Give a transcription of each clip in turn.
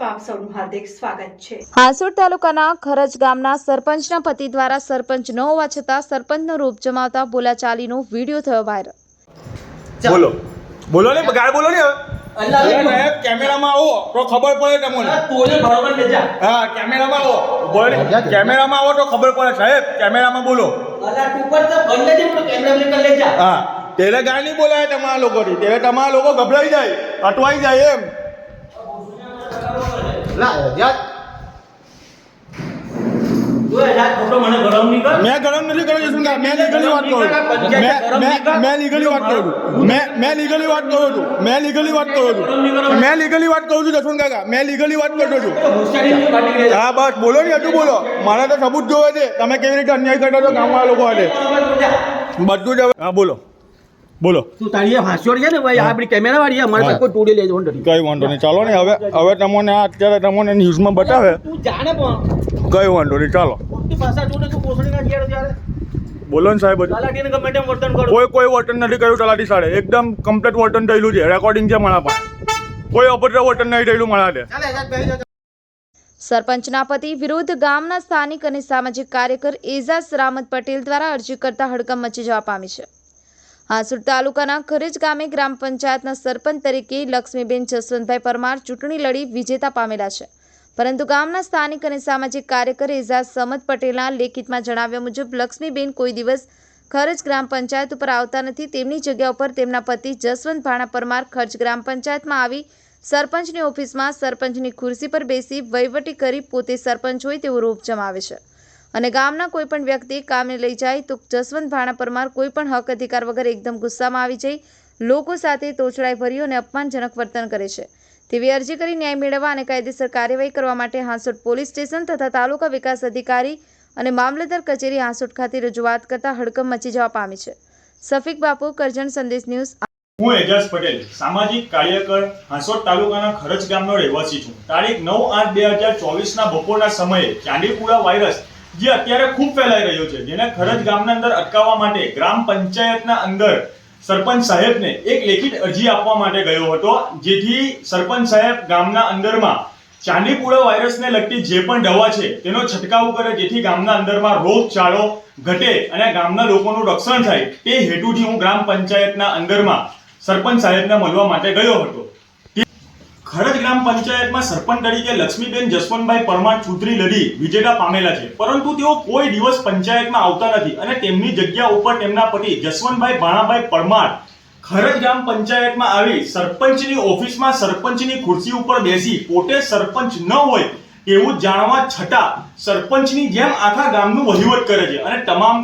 આપ સૌનું હાર્દિક સ્વાગત છે. હાંસોડ તાલુકાના ખરજ ગામના સરપંચના પતિ દ્વારા સરપંચ ન હોવા છતાં સરપંચનો રૂપ જમાવતા બોલાચાલીનો વીડિયો થયો વાયરલ બોલો. બોલો ને ગાળ બોલો ને. હવે. અલ્લાહ અરે સાહેબ કેમેરામાં આવો તો ખબર પડે તમને. તોને બરોબર લઈ જા. હા કેમેરામાં આવો. બોલ કેમેરામાં આવો તો ખબર પડે. સાહેબ કેમેરામાં બોલો. હા ગાળ નહીં બોલાય તમારા લોકોથી. તમારા લોકો ગભરાઈ જાય અટવાઈ જાય એમ તું એ રાત ખોટો મને ગરમ નહીં કર મેં ગરમ નથી કર્યો જસુંગા મેં લીગલી વાત કરું છું મેં મેં મેં લીગલી વાત કરું છું મેં મેં લીગલી વાત કરું છું મેં લીગલી વાત કરું છું મેં લીગલી વાત કરું છું જસુન કાકા મેં લીગલી વાત કરતો છું હા બસ બોલો ને હજુ બોલો મારે તો સબૂત જોવે છે તમે કેવી રીતે અન્યાય કરતા છો ગામવાળા લોકો હાથે બધું જ હા બોલો બોલો. તું તારી હાસ્યોર છે ને ભાઈ આપણી કેમેરા વાળી અમારે. કોઈ તોડી લેજો કઈ વાંધો નહીં ચાલો ને હવે હવે તમને આ અત્યારે તમને ન્યૂઝમાં બતાવે. તું જાણે પણ. કઈ વાંધો નહીં ચાલો. બોલો ને સાહેબ કોઈ કોઈ વર્તન નથી કર્યું તલાટી સાડે એકદમ કમ્પ્લીટ વર્તન થયેલું છે રેકોર્ડિંગ છે મારા પાસે કોઈ અભદ્ર વર્તન નહીં થયેલું મારા હાથે. સરપંચના પતિ વિરુદ્ધ ગામના સ્થાનિક અને સામાજિક કાર્યકર એઝાઝ રામત પટેલ દ્વારા અરજી કરતા હડકંપ મચી જવા પામી છે. હાંસોડ તાલુકાના ખરેજ ગામે ગ્રામ પંચાયતના સરપંચ તરીકે લક્ષ્મીબેન જસવંતભાઈ પરમાર ચૂંટણી લડી વિજેતા પામેલા છે. પરંતુ ગામના સ્થાનિક અને સામાજિક કાર્યકર એઝાઝ સમત પટેલના લેખિતમાં જણાવ્યા મુજબ, લક્ષ્મીબેન કોઈ દિવસ ખરજ ગ્રામ પંચાયત ઉપર આવતા નથી. તેમની જગ્યા ઉપર તેમના પતિ જસવંત ભાણા પરમાર ખર્ચ ગ્રામ પંચાયતમાં આવી સરપંચની ઓફિસમાં સરપંચની ખુરશી પર બેસી વહીવટી કરી પોતે સરપંચ હોય તેવો રૂપ જમાવે છે. અને ગામના કોઈપણ વ્યક્તિ કામને લઈ જાય તો જસવંત ભાણા પરમાર કોઈપણ હક અધિકાર વગર એકદમ ગુસ્સામાં આવી જઈ, લોકો સાથે તોછડાઈ ભર્યું અને અપમાનજનક વર્તન કરે છે. તેવી અરજી કરી ન્યાય મેળવવા અને કાયદેસર કાર્યવાહી કરવા માટે હાંસોટ પોલીસ સ્ટેશન તથા તાલુકા વિકાસ અધિકારી અને મામલતદાર કચેરી હાંસોટ ખાતે રજૂઆત કરતા હડકંપ મચી જવા પામી છે. સફિક બાપુ, કરજણ સંદેશ ન્યૂઝ હું એજાજ પટેલ, સામાજિક કાર્યકર, હાંસોટ તાલુકાના ખરજ ગામનો રહેવાસી છું. તારીખ નવ આઠ બે હજાર ચોવીસના બપોરના સમયે ચાંદીપુરા વાયરસ જે અત્યારે ખૂબ ફેલાઈ રહ્યો છે, જેને ખરજ ગામના અંદર અટકાવવા માટે, ગ્રામ પંચાયતના અંદર સરપંચ સાહેબને એક લેખિત અરજી આપવા માટે ગયો હતો, જેથી સરપંચ સાહેબ ગામના અંદરમાં ચાંદીપુરા વાયરસને લગતી જે પણ દવા છે, તેનો છંટકાવ કરે, જેથી ગામના અંદરમાં રોગચાળો ઘટે અને ગામના લોકોનું રક્ષણ થાય, તે હેતુથી હું ગ્રામ પંચાયતના અંદરમાં સરપંચ સાહેબને મળવા માટે ગયો હતો. ખરજ ગ્રામ પંચાયતમાં સરપંચ તરીકે લક્ષ્મીબેન જસવંતભાઈ પરમાર ચૂંટણી લડી, વિજેતા પામેલા છે. પરંતુ તેઓ કોઈ દિવસ પંચાયતમાં આવતા નથી અને તેમની જગ્યા ઉપર તેમના પતિ જસવંતભાઈ ભાણાભાઈ પરમાર ખરજ ગ્રામ પંચાયતમાં આવી સરપંચની ઓફિસમાં સરપંચની ખુરશી ઉપર બેસી પોતે સરપંચ ન હોય એવું જાણવા છતાં સરપંચની જેમ આખા ગામનું વહીવટ કરે છે. અને તમામ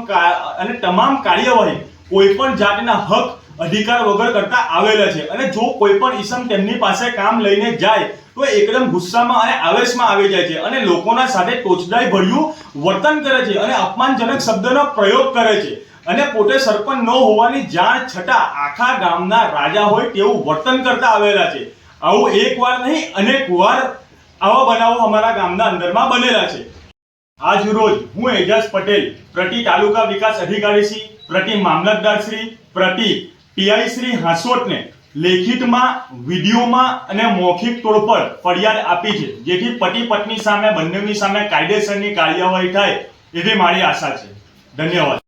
અને તમામ કાર્યવાહી કોઈ પણ જાતના હક અધિકાર વગર કરતા આવેલા છે. અને જો કોઈ પણ ઈસમ તેમની પાસે કામ લઈને જાય, તો એકદમ ગુસ્સામાં અને આવેશમાં આવી જાય છે અને લોકોના સાથે ટોચડાઈ ભર્યું વર્તન કરે છે અને અપમાનજનક શબ્દનો પ્રયોગ કરે છે. અને પોતે સરપંચ ન હોવાની જાણ છતાં આખા ગામના રાજા હોય તેવું વર્તન કરતા આવેલા છે. આવું એક વાર નહીં, અનેક વાર આવા બનાવો અમારા ગામના અંદરમાં બનેલા છે. આજ રોજ હું એજાજ પટેલ, પ્રતિ તાલુકા વિકાસ અધિકારી શ્રી, પ્રતિ મામલતદાર શ્રી, પ્રતિ પીઆઈ શ્રી હાંસોટને લેખિતમાં, વિડીયોમાં અને મૌખિક તોડ પર ફરિયાદ આપી છે. જેથી પતિ પત્ની સામે, બંનેની સામે કાયદેસરની કાર્યવાહી થાય એવી મારી આશા છે. ધન્યવાદ.